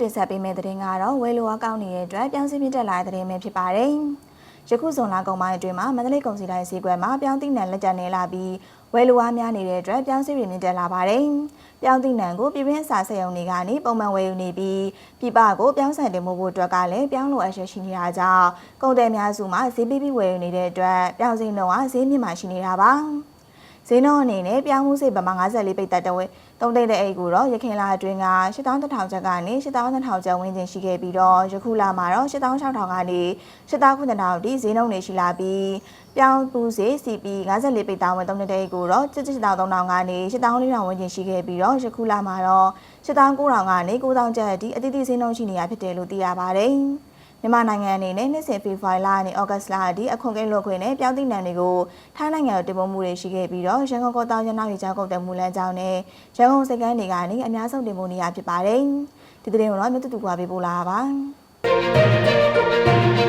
တင်ဆက်ပေးမယ့်သတင်းကတော့ဝယ်လိုအားကောင်းနေတဲ့အတွက်ပြောင်းစည်းမြင့်တက်လာတဲ့သတင်းပဲဖြစ်ပါတယ်။ယခုဇွန်လကုန်ပိုင်းအတွင်းမှာမန္တလေးကုန်စည်တိုင်းဈေးကွက်မှာပြောင်းသီးနှံလက်ကျန်နေလာပြီးဝယ်လိုအားများနေတဲ့အတွက်ပြောင်းစည်းတွေမြင့်တက်လာပါတယ်။ပြောင်းသီးနှံကိုပြည်တွင်းအစာစက်ရုံတွေကနေပုံမှန်ဝယ်ယူနေပြီးပြည်ပကိုပြောင်းဆန်တင်မှုဖို့အတွက်ကလည်းပြောင်းလိုအပ်ချက်ရှိနေတာကြောင့်ကုန်တယ်များစုမှာဈေးပြီးပြီးဝယ်ယူနေတဲ့အတွက်ပြောင်းစည်းနှုန်းကဈေးမြင့်မှရှိနေတာပါ။ ဈေးနှုန်းအနေနဲ့ပြောင်းမှုစိတ်ပမာ54ပိတ်သက်တဝဲတုံးတိတ်တဲ့အိတ်ကိုတော့ရခိုင်လာအတွင်းက8100ကျပ်ကနေ8200ကျပ်ဝန်းကျင်ရှိခဲ့ပြီးတော့ယခုလာမှာတော့8600ကနေ8900တိဈေးနှုန်းတွေရှိလာပြီးပြောင်းပူစေ CP 54ပိတ်သားဝဲတုံးတိတ်တဲ့အိတ်ကိုတော့77300ကနေ8400ဝန်းကျင်ရှိခဲ့ပြီးတော့ယခုလာမှာတော့8900ကနေ9000ကျပ်အထိအတိအကျဈေးနှုန်းရှိနေရဖြစ်တယ်လို့သိရပါတယ်။ မြန်မာနိုင်ငံအနေနဲ့နှစ်စဉ်ဖေဖော်ဝါရီလနဲ့ဩဂတ်စ်လအထိအခွန်ကိန်းလွှတ်ခွင့်နဲ့ပြောင်းသည့်နံတွေကိုထိုင်းနိုင်ငံကိုတင်ပို့မှုတွေရှိခဲ့ပြီးတော့ရန်ကုန်ကောတာရန်နောက်ရေချောင်းကုန်တယ်မူလန်းကြောင်းနဲ့ရန်ကုန်စိတ်ကမ်းတွေကနေအများဆုံးတင်ပို့နေရဖြစ်ပါတယ်။ဒီသတင်းကိုတော့မြတ်တူတူကပေးပို့လာတာပါ။